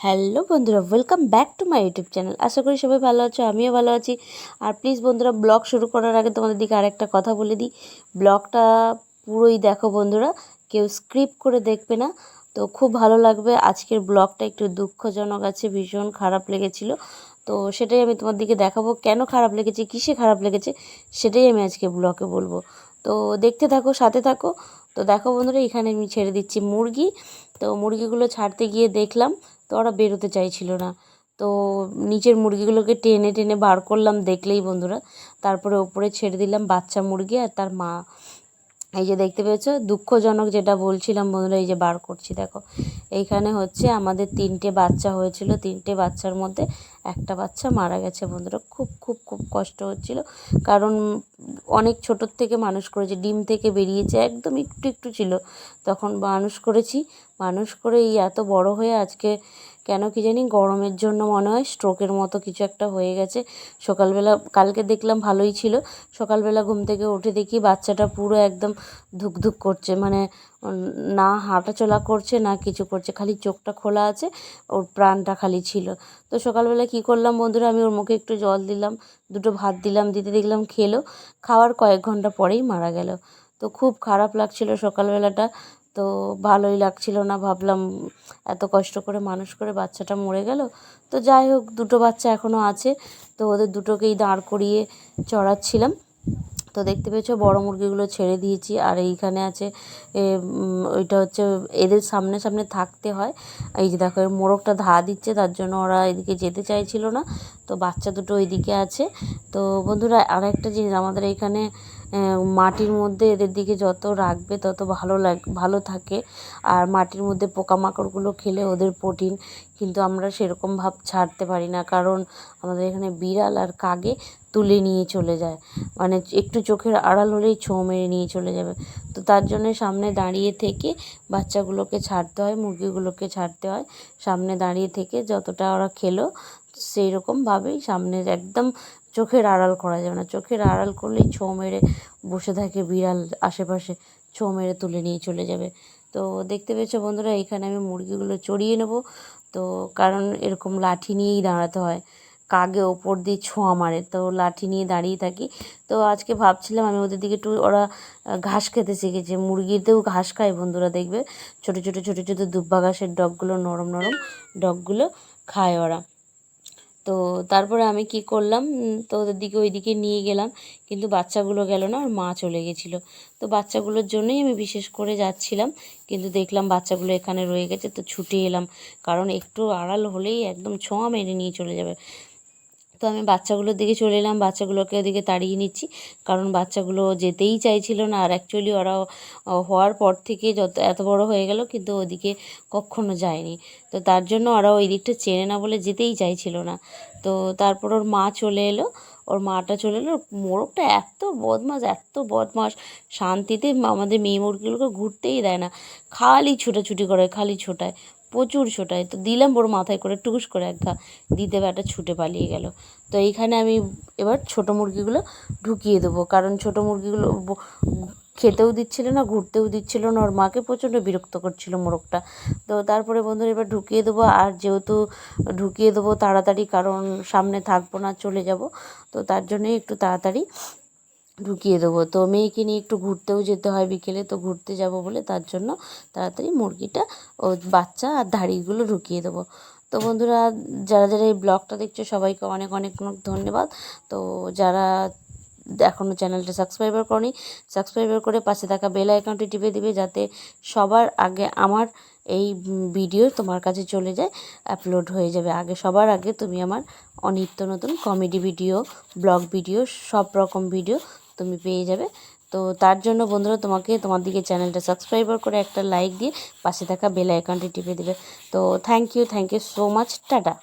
Hello বন্ধুরা welcome back to my YouTube channel আশা করি সবাই ভালো আছো, আমিও ভালো আছি। আর প্লিজ বন্ধুরা ব্লগ শুরু করার আগে তোমাদের দিকে আরেকটা কথা বলে দিই। ব্লগটা পুরোই দেখো বন্ধুরা, কেউ স্ক্রিপ্ট করে দেখবে না। তো খুব ভালো লাগবে, আজকের ব্লগটা একটু দুঃখজনক আছে, ভীষণ খারাপ লেগেছিল। তো সেটাই আমি তোমার দিকে দেখাবো, কেন খারাপ লেগেছে, কিসে খারাপ লেগেছে, সেটাই আমি আজকে ব্লগে বলব। তো দেখতে থাকো, সাথে থাকো। তো দেখো বন্ধুরা, এখানে আমি ছেড়ে দিচ্ছি মুরগি। তো মুরগিগুলো ছাড়তে গিয়ে দেখলাম, তো ওরা বেরোতে চাইছিল না। তো নিচের মুরগিগুলোকে টেনে টেনে বার করলাম দেখলেই বন্ধুরা, তারপরে ওপরে ছেড়ে দিলাম বাচ্চা মুরগি আর তার মা। এই যে দেখতে পেয়েছ, দুঃখজনক যেটা বলছিলাম বন্ধুরা, এই যে বার করছি, দেখো। এইখানে হচ্ছে আমাদের তিনটে বাচ্চা হয়েছিল, তিনটে বাচ্চার মধ্যে একটা বাচ্চা মারা গেছে বন্ধুরা। খুব খুব খুব কষ্ট হচ্ছিল। কারণ অনেক ছোটোর থেকে মানুষ করেছে, ডিম থেকে বেরিয়েছে, একদম একটু একটু ছিল। তখন মানুষ করেছি মানুষ করে এই এত বড় হয়ে আজকে কেন কি জানি গরমের জন্য মনে হয় স্ট্রোকের মতো কিছু একটা হয়ে গেছে। সকালবেলা, কালকে দেখলাম ভালোই ছিল। সকালবেলা ঘুম থেকে উঠে দেখি বাচ্চাটা পুরো একদম ধুকধুক করছে। মানে না হাঁটা চলা করছে, না কিছু করছে, খালি চোখটা খোলা আছে, ওর প্রাণটা খালি ছিল। তো সকালবেলা কি করলাম বন্ধুরা, আমি ওর মুখে একটু জল দিলাম, দুটো ভাত দিলাম, দিতে দেখলাম খেলো। খাওয়ার কয়েক ঘণ্টা পরেই মারা গেল। তো খুব খারাপ লাগছিল সকালবেলাটা। তো ভালোই লাগছিল না, ভাবলাম এত কষ্ট করে মানুষ করে বাচ্চাটা মরে গেল। তো যাই হোক, দুটো বাচ্চা এখনও আছে, তো ওদের দুটোকেই দাঁড় করিয়ে চড়াচ্ছিলাম। তো দেখতে পেয়েছ, বড় মুরগিগুলো ছেড়ে দিয়েছি, আর এইখানে আছে ওইটা হচ্ছে এদের সামনে সামনে থাকতে হয়। এই যে দেখো মোরগটা ধা দিচ্ছে, তার জন্য ওরা এদিকে যেতে চাইছিল না। তো বাচ্চা দুটো ওইদিকে আছে। তো বন্ধুরা আর একটা জিনিস, আমাদের এখানে মাটির মধ্যে এদের দিকে যত রাখবে, তত ভালো লাগ, ভালো থাকে। আর মাটির মধ্যে পোকামাকড়গুলো খেলে ওদের প্রোটিন কিন্তু আমরা সেরকম ভাব ছাড়তে পারি না। কারণ আমাদের এখানে বিড়াল আর কাগে তুলে নিয়ে চলে যায়। মানে একটু চোখের আড়াল হলেই ছোঁ মেরে নিয়ে চলে যাবে। তো তার জন্য সামনে দাঁড়িয়ে থেকে বাচ্চাগুলোকে ছাড়তে হয়, মুরগিগুলোকে ছাড়তে হয়। সামনে দাঁড়িয়ে থেকে যতটা ওরা খেলো সেই রকমভাবেই সামনে একদম চোখের আড়াল করা যাবে না। চোখের আড়াল করলেই ছোঁ মেরে বসে থাকে বিড়াল আশেপাশে, ছোঁ মেরে তুলে নিয়ে চলে যাবে। তো দেখতে পেয়েছ বন্ধুরা, এখানে আমি মুরগিগুলো চড়িয়ে নেব। তো কারণ এরকম লাঠি নিয়েই দাঁড়াতে হয়, কাগে ওপর দিয়ে ছোঁয়া মারে। তো লাঠি নিয়ে দাঁড়িয়ে থাকি। তো আজকে ভাবছিলাম আমি ওদের দিকে একটু, ওরা ঘাস খেতে শিখেছে। মুরগিতেও ঘাস খায় বন্ধুরা, দেখবে? ছোটো ছোটো ছোটো ছোটো দুব্বা ঘাসের ডগগুলো, নরম নরম ডগগুলো খায় ওরা। তো তারপরে আমি কি করলাম? তো ওদের দিকে ওইদিকে নিয়ে গেলাম। কিন্তু বাচ্চাগুলো গেল না আর মা চলে গেছিল। তো বাচ্চাগুলোর জন্যই আমি বিশেষ করে যাচ্ছিলাম। কিন্তু দেখলাম বাচ্চাগুলো এখানে রয়ে গেছে। তো ছুটে এলাম। কারণ একটু আড়াল হলেই একদম ছোঁয়া মেরে নিয়ে চলে যাবে। তো আমি বাচ্চাগুলোর দিকে চলে এলাম, বাচ্চাগুলোকে ওদিকে তাড়িয়ে নিচ্ছি। কারণ বাচ্চাগুলো যেতেই চাইছিল না। আর অ্যাকচুয়ালি ওরা হওয়ার পর থেকে যত, এত বড় হয়ে গেল কিন্তু ওদিকে কখনো যায়নি। তো তার জন্য ওরা ওই দিকটা চেনে না বলে যেতেই চাইছিল না। তো তারপর ওর মা চলে এলো। ওর মাটা চলে এলো। মোরগটা এত বদমাস এত বদমাস শান্তিতে আমাদের মেয়ে মুরগিগুলোকে ঘুরতেই দেয় না। খালি ছুটাছুটি করে, খালি ছোটায়। প্রচুর ছোটায় তো দিলাম ওর মাথায় করে টুকুস করে এক ঘা দিতে বেটা ছুটে পালিয়ে গেল। তো এইখানে আমি এবার ছোটো মুরগিগুলো ঢুকিয়ে দেবো। কারণ ছোটো মুরগিগুলো খেতেও দিচ্ছিল না, ঘুরতেও দিচ্ছিল না। ওর মাকে প্রচণ্ড বিরক্ত করছিল মোরগটা। তো তারপরে বন্ধুরা এবার ঢুকিয়ে দেবো। আর যেহেতু ঢুকিয়ে দেবো তাড়াতাড়ি, কারণ সামনে থাকব না, চলে যাব। তো তার জন্যই একটু তাড়াতাড়ি ঢুকিয়ে দেবো। তো মেয়েকে নিয়ে একটু ঘুরতেও যেতে হয় বিকেলে, তো ঘুরতে যাব বলে তার জন্য তাড়াতাড়ি মুরগিটা ও বাচ্চা আর ধাড়িগুলো ঢুকিয়ে দেবো। তো বন্ধুরা, যারা যারা এই ব্লগটা দেখছ, সবাইকে অনেক অনেক অনেক ধন্যবাদ। তো যারা এখনও চ্যানেলটা সাবস্ক্রাইবার করনি, সাবস্ক্রাইবার করে পাশে থাকা বেল আইকনটি টিপে দিবে যাতে সবার আগে আমার এই ভিডিও তোমার কাছে চলে যায়, আপলোড হয়ে যাবে। আগে সবার আগে তুমি আমার অনিত্য নতুন কমেডি ভিডিও, ব্লগ ভিডিও, সব রকম ভিডিও তুমি পেয়ে যাবে। তো তার জন্য বন্ধুরা তোমাকে তোমার দিকে চ্যানেলটা সাবস্ক্রাইবার করে একটা লাইক দিয়ে পাশে থাকা বেল আইকনটি টিপে দেবে। তো thank you thank you so much tata.